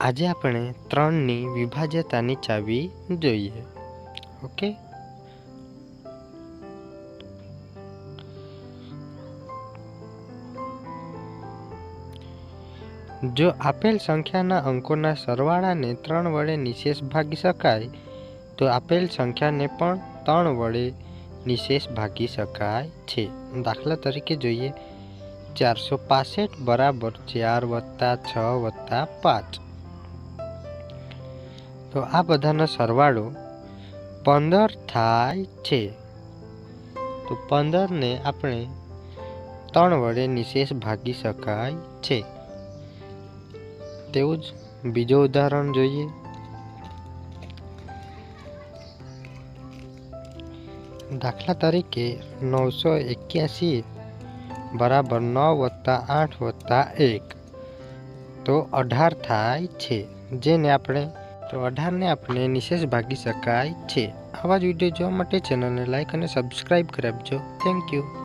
આજે આપણે ત્રણની વિભાજ્યતાની ચાવી જોઈએ. ઓકે? જો આપેલ સંખ્યાના અંકોના સરવાળાને ત્રણ વડે નિશેષ ભાગી શકાય, તો આપેલ સંખ્યાને પણ ત્રણ વડે નિશેષ ભાગી શકાય છે. દાખલા તરીકે જોઈએ. ચારસો પાસઠ બરાબર ચાર વત્તા છ વત્તા પાંચ. તો આ બધાનો સરવાળો પંદર થાય છે. તો પંદરને આપણે ત્રણ વડે નિશેષ ભાગી શકાય છે. તેવું જ બીજો ઉદાહરણ જોઈએ. દાખલા તરીકે નવસો એક્યાસી બરાબર નવ વત્તા આઠ વત્તા એક તો અઢાર થાય છે. જેને આપણે તો અઢારને આપણે નિશેષ ભાગી શકાય છે. આવા જ વીડિયો જોવા માટે ચેનલને લાઇક અને સબસ્ક્રાઈબ કરાવજો થેન્ક યુ